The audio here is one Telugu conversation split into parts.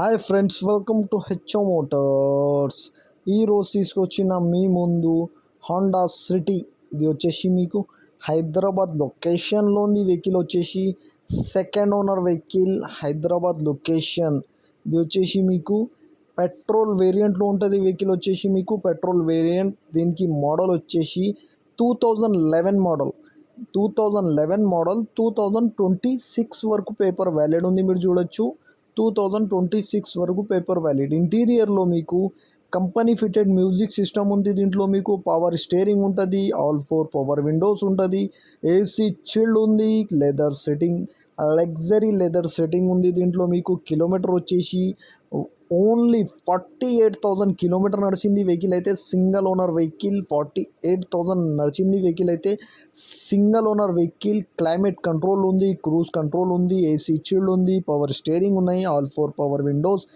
Hi friends welcome to HO motors ఈరోజు తీసుకొచ్చిన మీ ముందు హోండా సిటీ ఇది వచ్చేసి మీకు హైదరాబాద్ లొకేషన్లో ఉంది వెహికల్ వచ్చేసి second owner vehicle Hyderabad location ఇది వచ్చేసి మీకు పెట్రోల్ వేరియంట్లో ఉంటుంది వెహికల్ వచ్చేసి మీకు పెట్రోల్ వేరియంట్ దీనికి మోడల్ వచ్చేసి two thousand eleven model two thousand eleven model two thousand twenty six వరకు పేపర్ వ్యాలిడ్ ఉంది మీరు చూడొచ్చు. టూ థౌజండ్ ట్వంటీ సిక్స్ వరకు పేపర్ వ్యాలిడ్ ఇంటీరియర్లో మీకు కంపెనీ ఫిటెడ్ మ్యూజిక్ సిస్టమ్ ఉంది. దీంట్లో మీకు పవర్ స్టేరింగ్ ఉంటుంది. ఆల్ ఫోర్ పవర్ విండోస్ ఉంటుంది. ఏసీ చిల్డ్ ఉంది. Leather seating luxury leather seating ఉంది. దీంట్లో మీకు కిలోమీటర్ వచ్చేసి only forty eight thousand kilometre నడిచింది వెహికల్ అయితే single owner vehicle forty eight thousand నడిచింది వెహికల్ అయితే single owner vehicle. Climate control ఉంది క్రూజ్ కంట్రోల్ ఉంది ఏసీ చిల్డ్ ఉంది పవర్ స్టేరింగ్ ఉన్నాయి all four power windows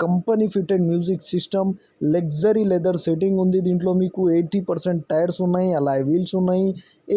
company fitted music system luxury leather seating ఉంది దీంట్లో మీకు ఎయిటీ పర్సెంట్ టైర్స్ ఉన్నాయి అలాయ్ వీల్స్ ఉన్నాయి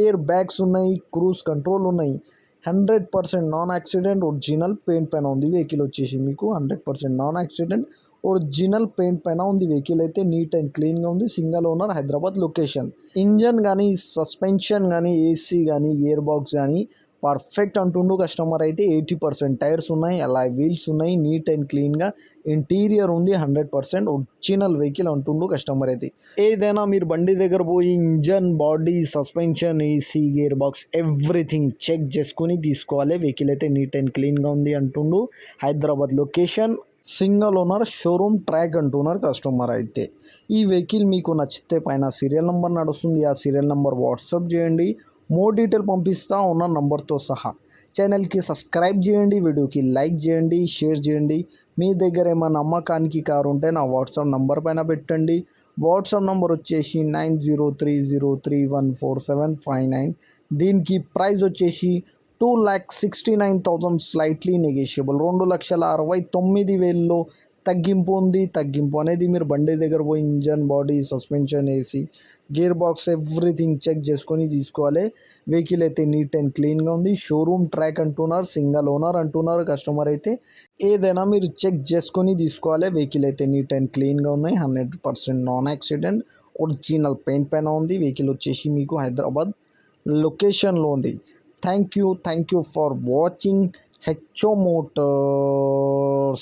ఎయిర్ బ్యాగ్స్ ఉన్నాయి క్రూజ్ కంట్రోల్ ఉన్నాయి. Hundred percent non accident original paint పైన ఉంది వెహికల్ వచ్చేసి మీకు. Hundred percent non accident original paint పైన ఉంది వెహికల్ అయితే నీట్ అండ్ క్లీన్గా ఉంది. Single owner Hyderabad location engine కానీ సస్పెన్షన్ కానీ ఏసీ కానీ ఇయర్ బాక్స్ కానీ పర్ఫెక్ట్ అంటుండు. కస్టమర్ అయితే ఎయిటీ పర్సెంట్ టైర్స్ ఉన్నాయి. అలా వీల్స్ ఉన్నాయి. నీట్ అండ్ క్లీన్గా ఇంటీరియర్ ఉంది హండ్రెడ్ పర్సెంట్. ఒరిజినల్ వెహికల్ అంటుండు కస్టమర్ అయితే. ఏదైనా మీరు బండి దగ్గర పోయి engine body suspension AC gear box everything check చేసుకుని తీసుకోవాలి. వెహికల్ అయితే నీట్ అండ్ క్లీన్గా ఉంది అంటుండు. Hyderabad location single owner showroom track అంటున్నారు కస్టమర్ అయితే. ఈ వెహికల్ మీకు నచ్చితే పైన సీరియల్ నెంబర్ నడుస్తుంది. ఆ సీరియల్ నెంబర్ వాట్సాప్ చేయండి. మోర్ డీటెయిల్ పంపిస్తా ఉన్న నంబర్తో సహా. ఛానల్కి సబ్స్క్రైబ్ చేయండి వీడియోకి లైక్ చేయండి షేర్ చేయండి. మీ దగ్గర ఏమైనా నమ్మకానికి కారు ఉంటే నా వాట్సాప్ నంబర్ పైన పెట్టండి. వాట్సాప్ నంబర్ వచ్చేసి nine zero three zero three one four seven five nine దీనికి ప్రైస్ వచ్చేసి two lakh sixty nine thousand slightly negotiable రెండు లక్షల అరవై తొమ్మిది వేల్లో తగ్గింపు ఉంది. తగ్గింపు అనేది మీరు బండి దగ్గర పోయి ఇంజన్ బాడీ సస్పెన్షన్ వేసి గేర్ బాక్స్ ఎవ్రీథింగ్ చెక్ చేసుకొని తీసుకోవాలి. వెహికల్ అయితే నీట్ అండ్ క్లీన్గా ఉంది. షోరూమ్ ట్రాక్ అంటున్నారు. సింగల్ ఓనర్ అంటున్నారు. కస్టమర్ అయితే ఏదైనా మీరు చెక్ చేసుకొని తీసుకోవాలి. వెహికల్ అయితే నీట్ అండ్ క్లీన్గా ఉన్నాయి. Hundred percent non accident. Original paint పైన ఉంది. వెహికల్ వచ్చేసి మీకు హైదరాబాద్ లొకేషన్లో ఉంది. thank you thank you for watching hecho motors.